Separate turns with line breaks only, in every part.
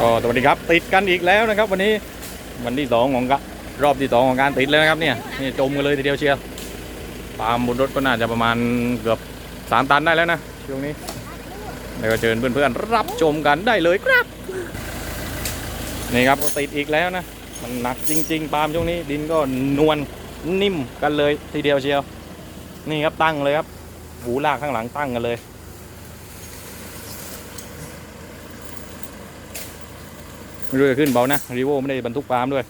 ก็สวัสดีครับติดกันอีกแล้วนะครับ วันนี้วันที่สองของกะรอบที่สองของการติดแล้วนะครับเนี่ยนี่จมกันเลยทีเดียวเชียวปาล์มบนรถก็น่าจะประมาณเกือบสามตันได้แล้วนะช่วงนี้แล้วก็เชิญเพื่อนๆรับชมกันได้เลยครับนี่ครับติดอีกแล้วนะมันหนักจริง ๆ ปาล์มช่วงนี้ ดินก็นวลนิ่มกันเลยทีเดียวเชียว นี่ครับตั้งเลยครับหูลากข้างหลังตั้งกันเลย ไม่รู้จะขึ้นเบานะรีโวไม่ได้บรรทุกปาล์มด้วย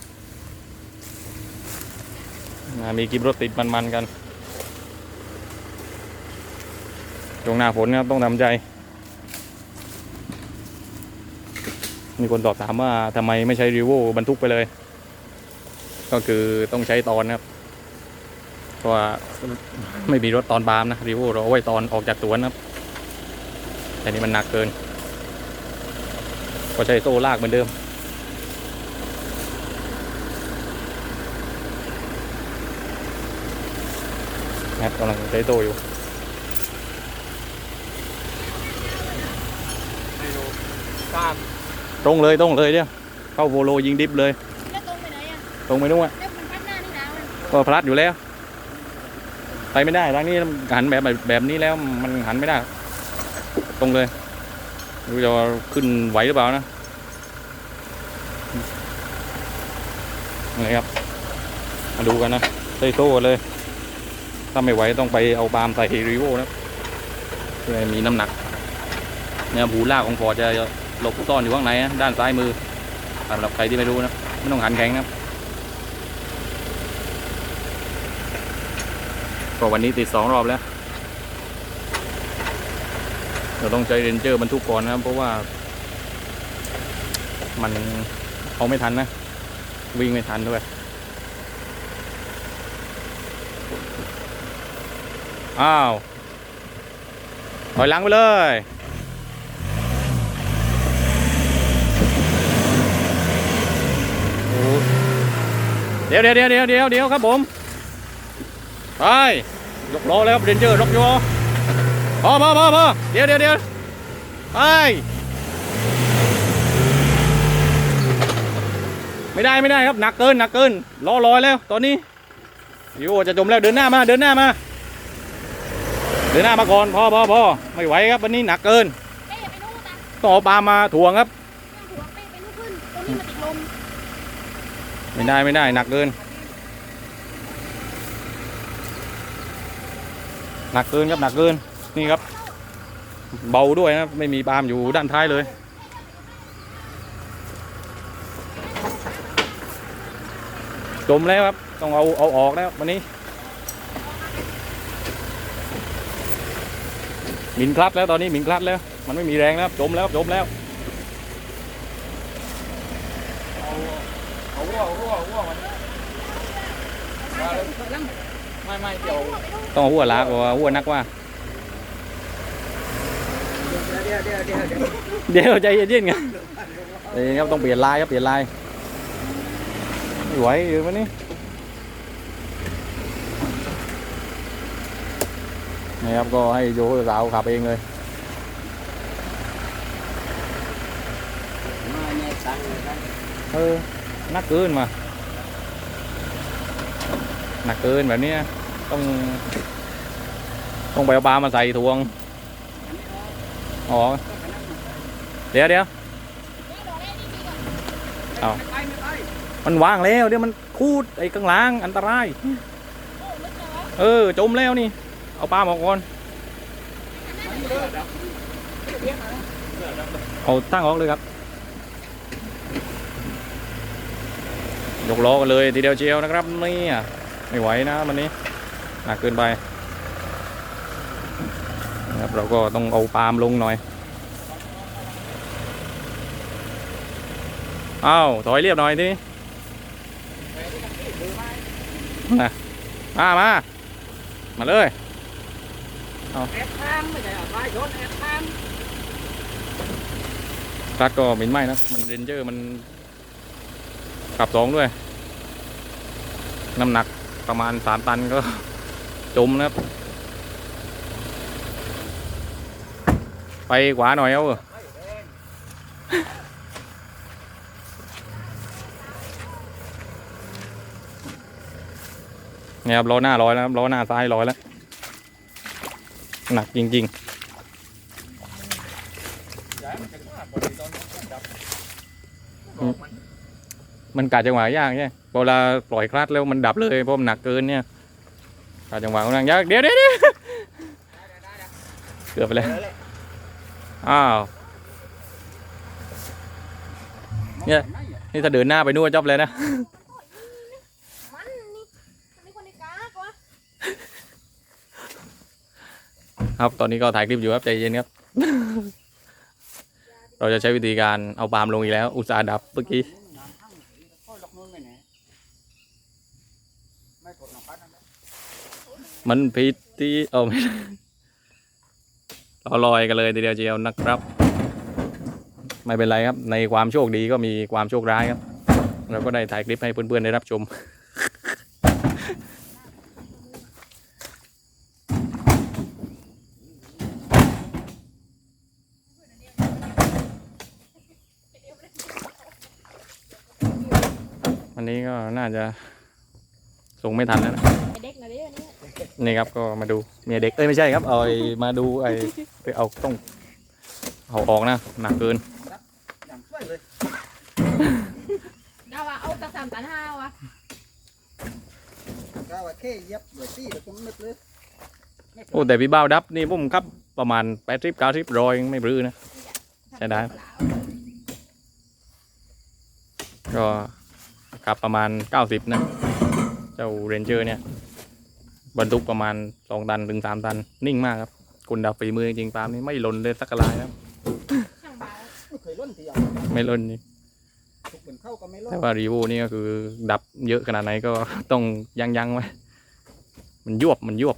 มีกิบรถติดมันๆกันช่วงหน้าฝนนะครับต้องทำใจ มีคนตอบถามว่าทำไมไม่ใช้รีโวบรรทุกไปเลย ก็คือต้องใช้ตอนครับเพราะว่าไม่มีรถตอนบามนะรีโวเราเอาไว้ตอนออกจากสวนะครับ แต่นี่มันหนักเกิน ก็ใช้โซ่ลากเหมือนเดิม นะครับกำลังใช้โซ่อยู่ตรงเลยตรงเลยเนี่ยเข้าโวโลยิงดิฟเลย
แล้วตรงไปไหนอะ
ตรงไปนู่นอะ
แล้วมันพัดหน้านี่หนาวอะ
ก็พลัดอยู่แล้ว ไปไม่ได้ทางนี้หันแบบแบบนี้แล้วมันหันไม่ได้ ตรงเลยไม่รู้จะขึ้นไหวหรือเปล่านะนี่ครับ มาดูกันนะใส่โซ่เลย ถ้าไม่ไหวต้องไปเอาปามใส่รีโวนะเพื่อให้มีน้ำหนักเนี่ยหูลากของฟอร์จะหลบซ่อนอยู่ข้างในนะด้านซ้ายมือสำหรับใครที่ไม่รู้นะไม่ต้องหันแข็งนะก็วันนี้ติดสองรอบแล้ว เราต้องใช้เรนเจอร์บรรทุกก่อนนะเพราะว่า มันเอาไม่ทันนะ วิ่งไม่ทันด้วย อ้าวถอยหลังไปเลยเดี๋ยวเดี๋ยวเดี๋ยวเดี๋ยวเดี๋ยวเดี๋ยวครับผมไปยกล้อแล้วเรนเจอร์ยกล้อพอพอพอพอเดี๋ยวเดี๋ยวเดี๋ยวไปไม่ได้ไม่ได้ครับหนักเกินหนักเกินล้อลอยแล้วตอนนี้โย่จะจมแล้วเดินหน้ามาเดินหน้ามา ดินหน้ามาก่อนพอพอพอไม่ไหวครับวันนี้หนักเกิน
เป้ไปนู่นนะ
ต้องเอาปลามาถ่วงครับ
นั่งหัวเป้ไปนู่นขึ้นตรงนี้มันติดลม
ไม่ได้ไม่ได้หนักเกินหนักเกินครับหนักเกินนี่ครับ เบาด้วยนะครับไม่มีปาล์มอยู่ด้านท้ายเลยจมแล้วครับต้องเอาเอาออกแล้ววันนี้ หมินคลัดแล้วตอนนี้หมินคลัดแล้ว มันไม่มีแรงแล้วจมแล้วจมแล้วเอารั่วรั่วรั่วมันไม่ไม่เดี๋ยวต้องหัวลากว่าหัวนักว่าเดี๋ยวใจเย็นๆไงใจเย็นครับต้องเปลี่ยนลายครับเปลี่ยนลายไม่ไหวอยู่วัน นี้นี่ครับก็ให้โยสาวขับเองเลยเออนักเกินมาหนักเกินแบบนี้ต้องต้องไปเอาปลามาใส่ทวงอ๋อเดี๋ยวเดี๋ยวเอามันว่างแล้วเดี๋ยวมันคูดไอ้ข้างล่างอันตราย เออจมแล้วนี่ เอาปลามาก่อนเอาตั้งออกเลยครับ ยกล้อกันเลยทีเดียวเชียวนะครับนี่ไม่ไหวนะวันนี้หนักเกินไปนะครับเราก็ต้องเอาปาล์มลงหน่อยอ้าวถอยเรียบหน่อยทีนะมามามาเลย
ร์ท
ก็เป็นไหมนะ มันเรนเจอร์มันขับสองด้วย น้ำหนักประมาณสามตันก็จมนะครับ ไปขวาหน่อยเอาเนี่ยครับล้อหน้าร้อยแล้วล้อหน้าซ้ายร้อยแล้ว หนักจริงๆ มันกาจังหวะยากใช่เวลาปล่อยคลัตช์แล้วมันดับเลยเพราะมันหนักเกินเนี่ยกาจังหวะค่อนางยากเดี๋ยวเดี๋ยวเดี๋ยวเกือบไปแล้วอ้าวเนี่ยนี่ถ้าเดินหน้าไปนู่นจบเลยนะ
มันนี่มันนี่คนในกากวะ
ครับตอนนี้ก็ถ่ายคลิปอยู่ครับใจเย็นครับ เราจะใช้วิธีการเอาปาล์มลงอีกแล้ว อุตสาห์ดับเมื่อกี้
ค่อยล็อกนู้นไปไหนไม่กดหนังพัดนั่นแหละ
มันผิดที่เอาไม่ได้เราลอยกันเลยทีเดียวเจียวนะครับ ไม่เป็นไรครับ ในความโชคดีก็มีความโชคร้ายครับ เราก็ได้ถ่ายคลิปให้เพื่อนๆได้รับชม วันนี้ก็น่าจะส่งไม่ทันแล้วนะ
ไอเด็กนะเดี๋ยวนี้
นี่ครับก็มาดูเมียเด็กเอ้ยไม่ใช่ครับเอาไอ้มาดูไอ้ไปเอาต้องเอาออกนะหนักเกิน
อย่างช่วยเลย
ดาวะเอาตะสามตันห้าวะ
ก้าวว่าแค่เย็บเดี๋ยวตี้เดี๋ยวจะมึดเลย
โอ้แต่พี่บ้าวดับนี่ผมครับประมาณแปดสิบเก้าสิบรอยไม่รื้อนะ ใช่ได้ ก็ ขับประมาณเก้าสิบนะ เจ้าเรนเจอร์เนี่ย บรรทุกประมาณสองตันถึงสามตัน นิ่งมากครับคุณดับฝีมือจริงๆปาล์มนี่ไม่หล่นเลยสักกระลายครับ
ช่างเบา
ไม่เคยล้นทีอะ
ไม่หล่นจริง
ทุกเหมือนเข้าก็ไม่ล้น
แต่ว่ารีโวนี่ก็คือดับเยอะขนาดไหนก็ต้องยั้งยั้งๆไว้ มันยวบมันยวบ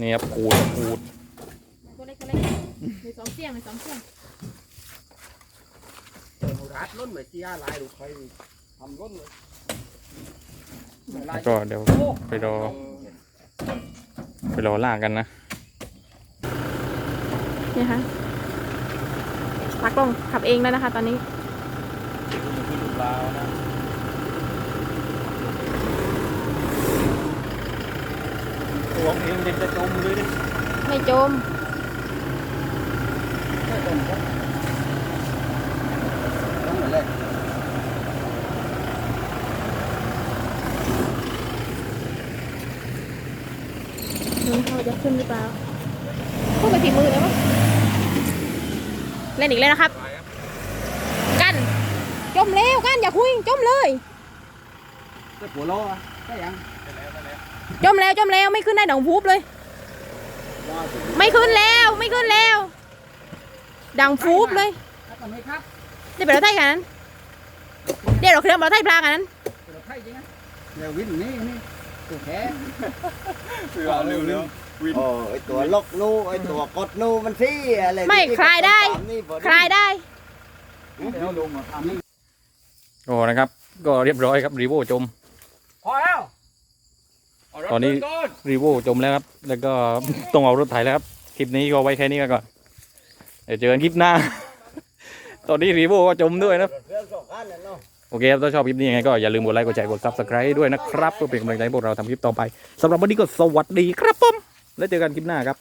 นี่ครับขูดขูด
ตัวเล็กตัวเล็กมีสองเสียงมีสองเสียง
เออรัด ล้นเหมือนเจียลายดูใครทำล้นเลยลา
แล้
ยว
ก็เดี๋ยวไปรอ ไปรอล่างกันนะ
นี่ค่ะพักลงขับเองแล้วนะคะ ตอนนี้
ตัวเองเด็กจะจมเลยดิ
ไม่จม
ไม่ต้องล้นต้องเหมือนเลย
ดูเขาจะขึ้นหรือเปล่าพูดไปถีมือแล้วมั้งเล่นอีกแล้วนะครับ กันจมเร็วกันอย่าคุยจมเลย
จะหัวโลอะได้ยัง
จมแล้วจมแล้วไม่ขึ้นได้ดองพูบเลย
ว่าถึง
ไม่ขึ้นแล้วไม่ขึ้นแล้ว ดังฟูบเลย
ครับทำไมครับ
เดี๋ยวไปเราไทยกันนั้นเดี๋ยวเราเคลื่อนเราไทยพลากันนั้น
เดี๋ยวไทยจริงนะ เดี๋ยววินนี่นี่ตัวแพ้
เร็วเร็ว
โอ้ไอตัวลกนูไอตัวกดนูมันซี่อะไร
ไม่
ที่
คลายได้
ตามนี่บ่
คลายได้
เดี๋ยวลงมาทำนี่
โอ้นะครับ ก็เรียบร้อยครับรีโวจม
พอแล้ว
ตอนนี้รีโวจมแล้วครับ แล้วก็ต้องเอารถไถแล้วครับ คลิปนี้ก็ไว้แค่นี้ก่อน เดี๋ยวเจอกันคลิปหน้า ตอนนี้รีโวก็จมด้วยนะ
เรื่องสองคันน่ะเนาะ
โอเคครับถ้าชอบคลิปนี้ยังไงก็อย่าลืมกดไลค์กดแชร์กด subscribe ด้วยนะครับเพื่อเป็นกำลังใจให้พวกเราทำคลิปต่อไปสำหรับวันนี้ก็สวัสดีครับผมแล้วเจอกันคลิปหน้าครับ